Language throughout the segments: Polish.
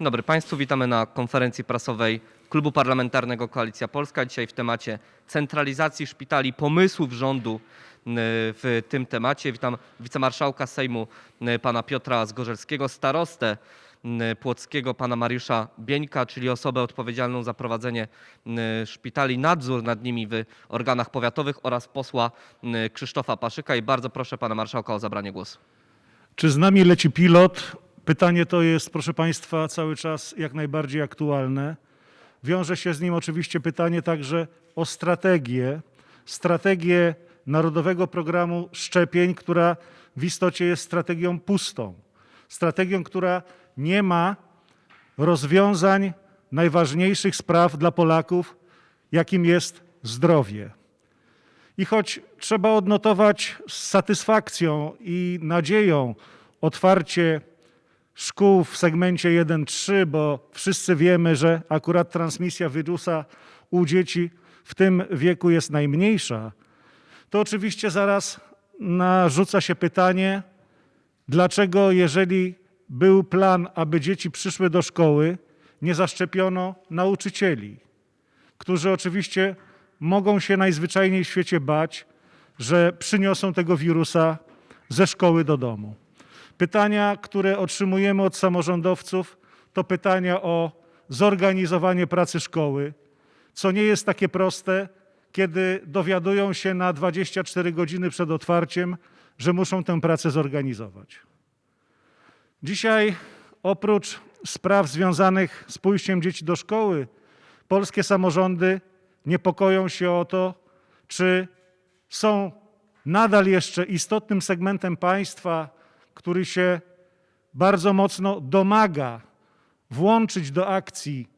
Dzień dobry Państwu, witamy na konferencji prasowej Klubu Parlamentarnego Koalicja Polska. Dzisiaj w temacie centralizacji szpitali, pomysłów rządu w tym temacie. Witam wicemarszałka Sejmu pana Piotra Zgorzelskiego, starostę płockiego pana Mariusza Bieńka, czyli osobę odpowiedzialną za prowadzenie szpitali, nadzór nad nimi w organach powiatowych oraz posła Krzysztofa Paszyka. I bardzo proszę pana marszałka o zabranie głosu. Czy z nami leci pilot? Pytanie to jest, proszę Państwa, cały czas jak najbardziej aktualne. Wiąże się z nim oczywiście pytanie także o strategię, strategię Narodowego Programu Szczepień, która w istocie jest strategią pustą. Strategią, która nie ma rozwiązań najważniejszych spraw dla Polaków, jakim jest zdrowie. I choć trzeba odnotować z satysfakcją i nadzieją otwarcie szkół w segmencie 1-3, bo wszyscy wiemy, że akurat transmisja wirusa u dzieci w tym wieku jest najmniejsza, to oczywiście zaraz narzuca się pytanie, dlaczego jeżeli był plan, aby dzieci przyszły do szkoły, nie zaszczepiono nauczycieli którzy oczywiście mogą się najzwyczajniej w świecie bać, że przyniosą tego wirusa ze szkoły do domu. Pytania, które otrzymujemy od samorządowców, to pytania o zorganizowanie pracy szkoły, co nie jest takie proste, kiedy dowiadują się na 24 godziny przed otwarciem, że muszą tę pracę zorganizować. Dzisiaj oprócz spraw związanych z pójściem dzieci do szkoły, polskie samorządy niepokoją się o to, czy są nadal jeszcze istotnym segmentem państwa, który się bardzo mocno domaga włączyć do akcji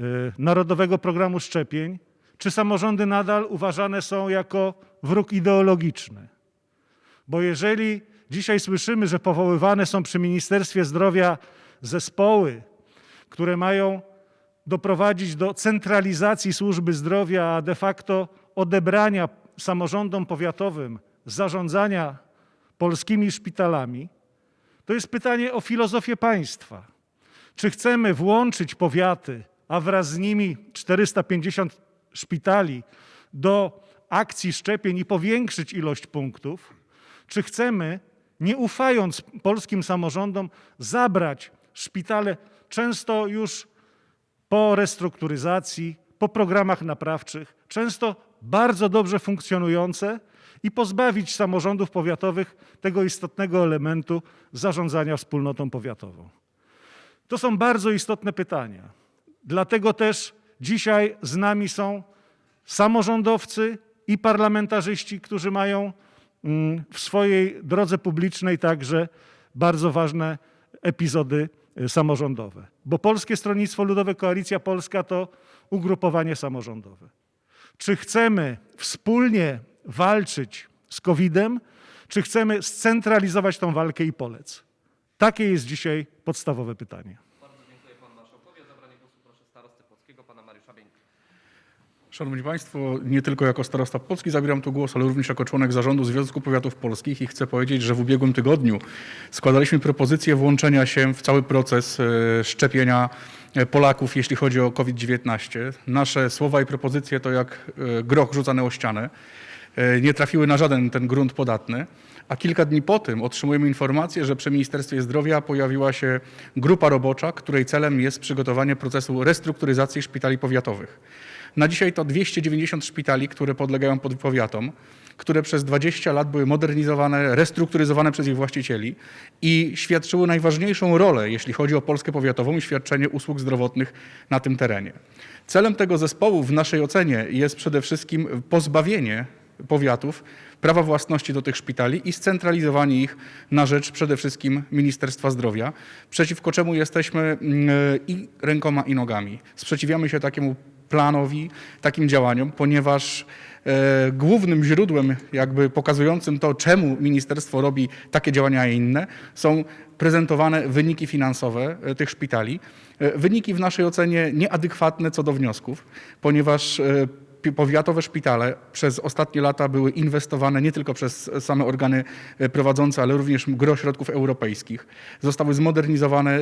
y, Narodowego Programu Szczepień, czy samorządy nadal uważane są jako wróg ideologiczny. Bo jeżeli dzisiaj słyszymy, że powoływane są przy Ministerstwie Zdrowia zespoły, które mają doprowadzić do centralizacji służby zdrowia, a de facto odebrania samorządom powiatowym zarządzania polskimi szpitalami, to jest pytanie o filozofię państwa. Czy chcemy włączyć powiaty, a wraz z nimi 450 szpitali do akcji szczepień i powiększyć ilość punktów? Czy chcemy, nie ufając polskim samorządom, zabrać szpitale często już po restrukturyzacji, po programach naprawczych, często bardzo dobrze funkcjonujące i pozbawić samorządów powiatowych tego istotnego elementu zarządzania wspólnotą powiatową? To są bardzo istotne pytania. Dlatego też dzisiaj z nami są samorządowcy i parlamentarzyści, którzy mają mm, w swojej drodze publicznej także bardzo ważne epizody y, samorządowe. Bo Polskie Stronnictwo Ludowe Koalicja Polska to ugrupowanie samorządowe. Czy chcemy wspólnie walczyć z COVID-em, czy chcemy scentralizować tą walkę i polec? Takie jest dzisiaj podstawowe pytanie. Bardzo dziękuję panu marszałkowi. O zabranie głosu proszę starostę płockiego, pana Mariusza Bieńka. Szanowni Państwo, nie tylko jako starosta Polski zabieram tu głos, ale również jako członek zarządu Związku Powiatów Polskich i chcę powiedzieć, że w ubiegłym tygodniu składaliśmy propozycję włączenia się w cały proces e, szczepienia e, Polaków, jeśli chodzi o COVID-19. Nasze słowa i propozycje to jak e, groch rzucany o ścianę. E, Nie trafiły na żaden ten grunt podatny. A kilka dni po tym otrzymujemy informację, że przy Ministerstwie Zdrowia pojawiła się grupa robocza, której celem jest przygotowanie procesu restrukturyzacji szpitali powiatowych. Na dzisiaj to 290 szpitali, które podlegają pod powiatom, które przez 20 lat były modernizowane, restrukturyzowane przez ich właścicieli i świadczyły najważniejszą rolę, jeśli chodzi o Polskę powiatową i świadczenie usług zdrowotnych na tym terenie. Celem tego zespołu w naszej ocenie jest przede wszystkim pozbawienie powiatów prawa własności do tych szpitali i scentralizowanie ich na rzecz przede wszystkim Ministerstwa Zdrowia, przeciwko czemu jesteśmy mm, i rękoma i nogami. Sprzeciwiamy się takiemu planowi, takim działaniom, ponieważ e, głównym źródłem jakby pokazującym to, czemu ministerstwo robi takie działania, a inne, są prezentowane wyniki finansowe e, tych szpitali. E, Wyniki w naszej ocenie nieadekwatne co do wniosków, ponieważ e, powiatowe szpitale przez ostatnie lata były inwestowane nie tylko przez same organy e, prowadzące, ale również gro środków europejskich. Zostały zmodernizowane,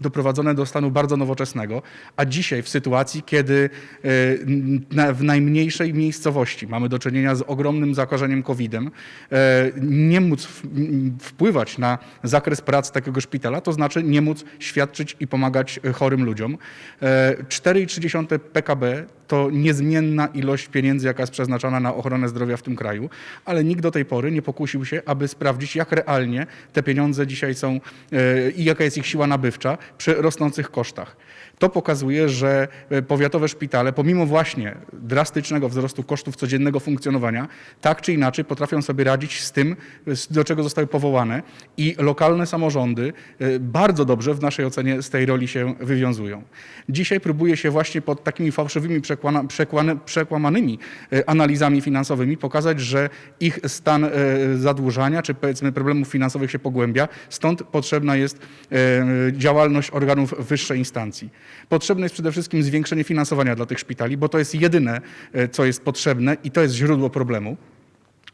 doprowadzone do stanu bardzo nowoczesnego, a dzisiaj w sytuacji, kiedy e, w najmniejszej miejscowości mamy do czynienia z ogromnym zakażeniem COVID-em, e, nie móc wpływać na zakres pracy takiego szpitala, to znaczy nie móc świadczyć i pomagać chorym ludziom. E, 4,3 PKB to niezmienna ilość pieniędzy, jaka jest przeznaczana na ochronę zdrowia w tym kraju, ale nikt do tej pory nie pokusił się, aby sprawdzić, jak realnie te pieniądze dzisiaj są e, i jaka jest ich siła nabywcza przy rosnących kosztach. To pokazuje, że e, powiatowe szpitale, pomimo właśnie drastycznego wzrostu kosztów codziennego funkcjonowania, tak czy inaczej potrafią sobie radzić z tym, do czego zostały powołane i lokalne samorządy e, bardzo dobrze w naszej ocenie z tej roli się wywiązują. Dzisiaj próbuje się właśnie pod takimi fałszywymi, przekłana, przekłane, przekłamanymi e, analizami finansowymi pokazać, że ich stan e, zadłużania czy powiedzmy problemów finansowych się pogłębia, stąd potrzebna jest e, działalność organów wyższej instancji. Potrzebne jest przede wszystkim zwiększenie finansowania dla tych szpitali, bo to jest jedyne, co jest potrzebne i to jest źródło problemu.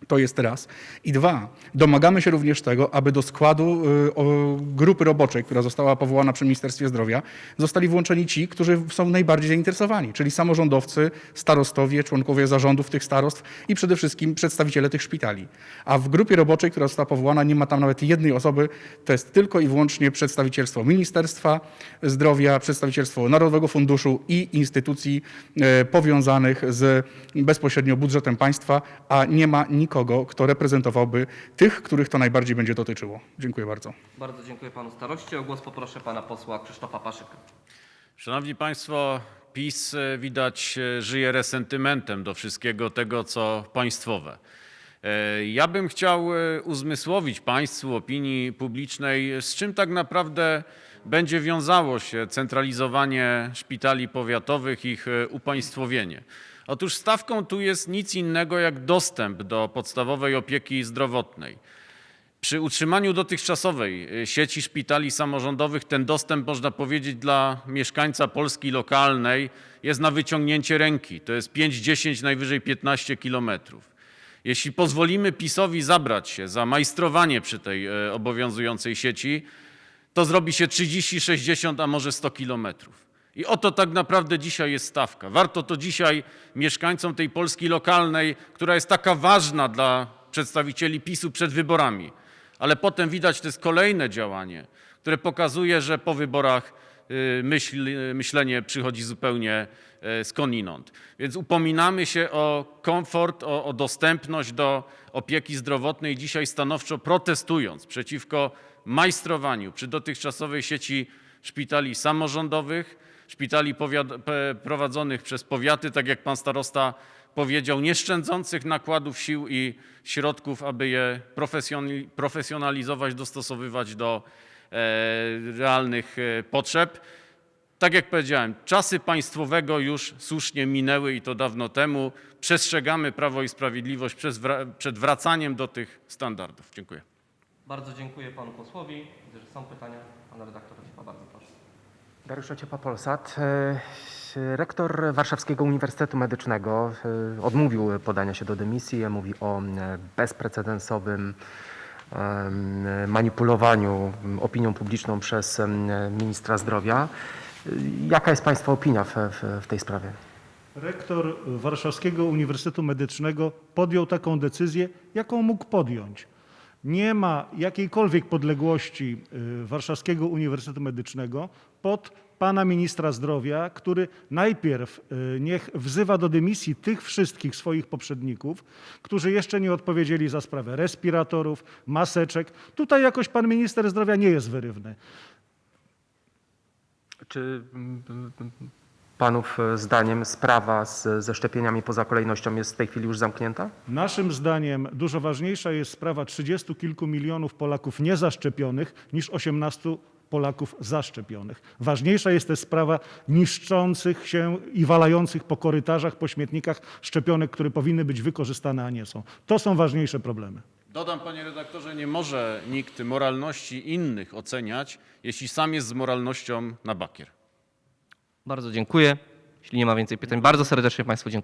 To jest raz. I dwa, domagamy się również tego, aby do składu y, grupy roboczej, która została powołana przy Ministerstwie Zdrowia, zostali włączeni ci, którzy są najbardziej zainteresowani, czyli samorządowcy, starostowie, członkowie zarządów tych starostw i przede wszystkim przedstawiciele tych szpitali. A w grupie roboczej, która została powołana, nie ma tam nawet jednej osoby, to jest tylko i wyłącznie przedstawicielstwo Ministerstwa Zdrowia, przedstawicielstwo Narodowego Funduszu i instytucji e, powiązanych z bezpośrednio budżetem państwa, a nie ma nikogo, kto reprezentowałby tych, których to najbardziej będzie dotyczyło. Dziękuję bardzo. Bardzo dziękuję panu staroście. O głos poproszę pana posła Krzysztofa Paszyka. Szanowni Państwo, PiS e, widać e, żyje resentymentem do wszystkiego tego, co państwowe. E, Ja bym chciał uzmysłowić Państwu, opinii publicznej, z czym tak naprawdę będzie wiązało się centralizowanie szpitali powiatowych, ich e, upaństwowienie. Otóż stawką tu jest nic innego jak dostęp do podstawowej opieki zdrowotnej. Przy utrzymaniu dotychczasowej y, sieci szpitali samorządowych ten dostęp, można powiedzieć, dla mieszkańca Polski lokalnej jest na wyciągnięcie ręki. To jest 5, 10, najwyżej 15 kilometrów. Jeśli pozwolimy PiSowi zabrać się za majstrowanie przy tej e, obowiązującej sieci, to zrobi się 30, 60, a może 100 kilometrów. I oto tak naprawdę dzisiaj jest stawka. Warto to dzisiaj mieszkańcom tej Polski lokalnej, która jest taka ważna dla przedstawicieli PiSu przed wyborami, ale potem widać, to jest kolejne działanie, które pokazuje, że po wyborach y, myśl, myślenie przychodzi zupełnie e, skądinąd. Więc upominamy się o komfort, o, o dostępność do opieki zdrowotnej dzisiaj stanowczo protestując przeciwko majstrowaniu przy dotychczasowej sieci szpitali samorządowych, szpitali prowadzonych przez powiaty, tak jak pan starosta powiedział, nie szczędzących nakładów sił i środków, aby je profesjonali- profesjonalizować, dostosowywać do e, realnych e, potrzeb. Tak jak powiedziałem, czasy państwowego już słusznie minęły i to dawno temu. Przestrzegamy Prawo i Sprawiedliwość przed wracaniem do tych standardów. Dziękuję. Bardzo dziękuję panu posłowi. Widzę, że są pytania. Pan redaktor Ociepa, bardzo proszę. Dariusz Ociepa, Polsat. E, Rektor Warszawskiego Uniwersytetu Medycznego e, odmówił podania się do dymisji. Mówi o e, bezprecedensowym manipulowaniu opinią publiczną przez ministra zdrowia. Jaka jest Państwa opinia w, w, w tej sprawie? Rektor Warszawskiego Uniwersytetu Medycznego podjął taką decyzję, jaką mógł podjąć. Nie ma jakiejkolwiek podległości y, Warszawskiego Uniwersytetu Medycznego pod pana ministra zdrowia, który najpierw y, niech wzywa do dymisji tych wszystkich swoich poprzedników, którzy jeszcze nie odpowiedzieli za sprawę respiratorów, maseczek. Tutaj jakoś pan minister zdrowia nie jest wyrywny. Czy mm, Panów e, zdaniem sprawa z, ze szczepieniami poza kolejnością jest w tej chwili już zamknięta? Naszym zdaniem dużo ważniejsza jest sprawa 30 kilku milionów Polaków niezaszczepionych niż 18 Polaków zaszczepionych. Ważniejsza jest też sprawa niszczących się i walających po korytarzach, po śmietnikach szczepionek, które powinny być wykorzystane, a nie są. To są ważniejsze problemy. Dodam, panie redaktorze, nie może nikt moralności innych oceniać, jeśli sam jest z moralnością na bakier. Bardzo dziękuję. Jeśli nie ma więcej pytań, bardzo serdecznie państwu dziękuję.